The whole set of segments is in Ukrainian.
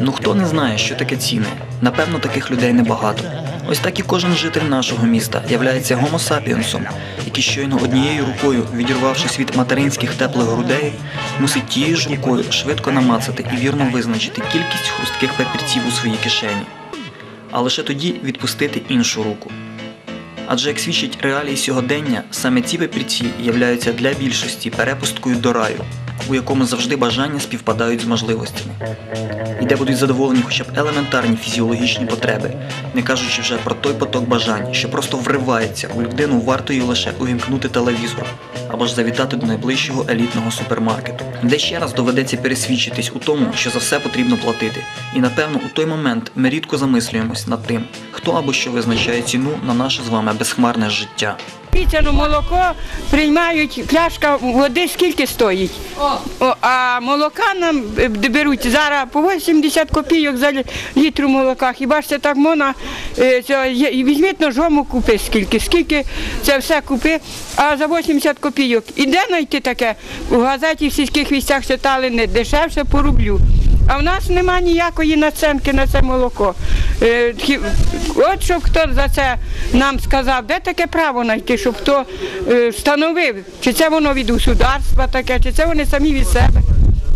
Ну хто не знає, що таке ціни? Напевно, таких людей небагато. Ось так і кожен житель нашого міста являється гомо сапіенсом, який щойно однією рукою, відірвавшись від материнських теплих грудей, мусить тією ж рукою швидко намацати і вірно визначити кількість хрустких папірців у своїй кишені, а лише тоді відпустити іншу руку. Адже як свідчать реалії сьогодення, саме ці папірці являються для більшості перепусткою до раю, у якому завжди бажання співпадають з можливостями, і де будуть задоволені хоча б елементарні фізіологічні потреби, не кажучи вже про той поток бажань, що просто вривається у людину, вартою лише увімкнути телевізор або ж завітати до найближчого елітного супермаркету, де ще раз доведеться пересвідчитись у тому, що за все потрібно платити. І напевно у той момент ми рідко замислюємось над тим, хто або що визначає ціну на наше з вами безхмарне життя. Піцяну молоко приймають, пляшка води скільки стоїть. О, а молока нам е, беруть зараз по 80 копійок за лі- літру молока. Хіба ж це так можна? е, це Візьміть ножому купи скільки, скільки це все купи, а за 80 копійок. І де знайти таке? У газеті в сільських вістях читали не дешевше по рублю. А в нас нема ніякої наценки на це молоко. Е, От щоб хто за це нам сказав, де таке право знайти, щоб хто е, встановив, чи це воно від государства таке, чи це вони самі від себе.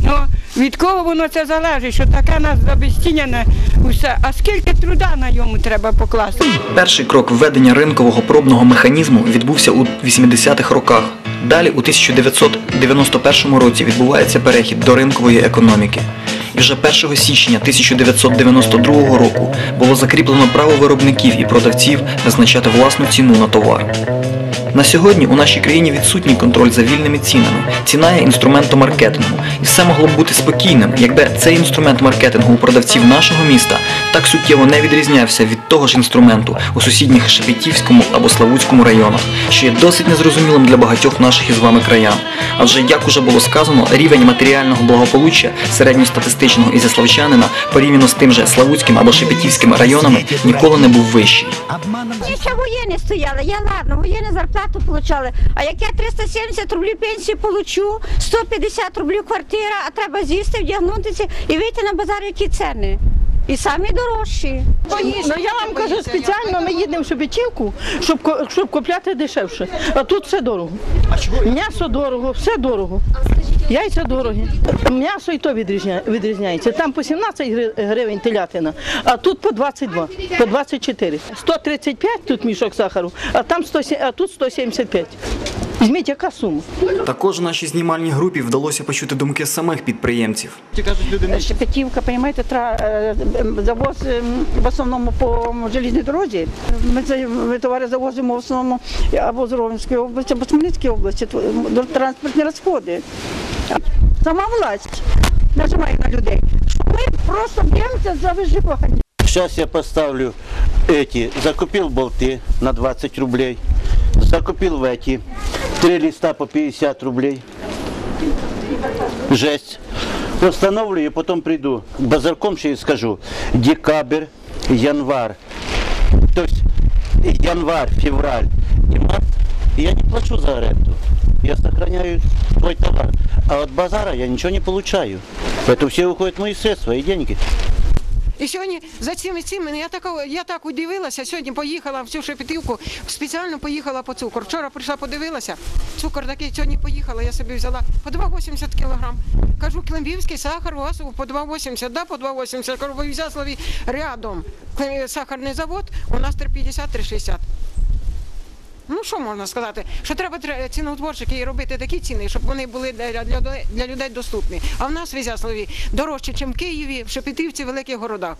Ну, від кого воно це залежить, що таке нас забезцінене усе. А скільки труда на йому треба покласти? Перший крок введення ринкового пробного механізму відбувся у 80-х роках. Далі, у 1991 році, відбувається перехід до ринкової економіки. І вже 1 січня 1992 року було закріплено право виробників і продавців визначати власну ціну на товар. На сьогодні у нашій країні відсутній контроль за вільними цінами. Ціна є інструментом маркетингу. І все могло б бути спокійним, якби цей інструмент маркетингу у продавців нашого міста так суттєво не відрізнявся від того ж інструменту у сусідніх Шепетівському або Славутському районах, що є досить незрозумілим для багатьох наших із вами краян. Адже, як уже було сказано, рівень матеріального благополуччя середньостатистичного ізяславчанина порівняно з тим же Славутським або Шепетівським районами ніколи не був вищий. Ще воєнні стояли, я ладно, воєнні зарплату получали. А як я 370 рублів пенсію получу, 150 рублів квартира, а треба з'їсти, вдягнутися і вийти на базар, які ціни. І самі дорожчі. Ну я вам кажу спеціально, ми їдемо в Шепетівку, щоб, ко- щоб купляти дешевше. А тут все дорого. М'ясо дорого, все дорого. Яйця дорогі. М'ясо і то відрізня- відрізняється. Там по 17 гривень телятина, а тут по 22, по 24. 135 тут мішок сахару, а там 100, а тут 175. Візьміть, яка сума? Також нашій знімальній групі вдалося почути думки самих підприємців. Шепетівка, розумієте, тра, е, завоз е, в основному по железній дорозі. Ми це ми товари завозимо в основному або з Ровенської області, або з Хмельницької області, тв- транспортні розходи. Сама власть нажимає на людей, що ми просто б'ємося за виживання. Сейчас я поставлю эти. Закупил болты на 20 рублей. Закупил в эти. Три листа по 50 рублей. Жесть. Установлю и потом приду. Базарком ще и скажу. Декабрь, январь. То есть январь, февраль и март. Я не плачу за аренду. Я сохраняю свой товар. А от базара я ничего не получаю. Поэтому все уходят мои средства и деньги. І сьогодні за цими цими я так, я так удивилася. Сьогодні поїхала в цю шепетівку, спеціально поїхала по цукор. Вчора прийшла, подивилася. Цукор такий сьогодні поїхала, я собі взяла по 2,80 кілограм. Кажу, клембівський сахар у вас по 2,80, да, по 2,80. Кажу, ви взяли рядом Кле- сахарний завод, у нас 3,50-3,60. Ну що можна сказати? Що треба тре- ціноутворчики робити такі ціни, щоб вони були для, людей доступні. А в нас в Ізяславі дорожче, ніж в Києві, в Шепетівці, в великих городах.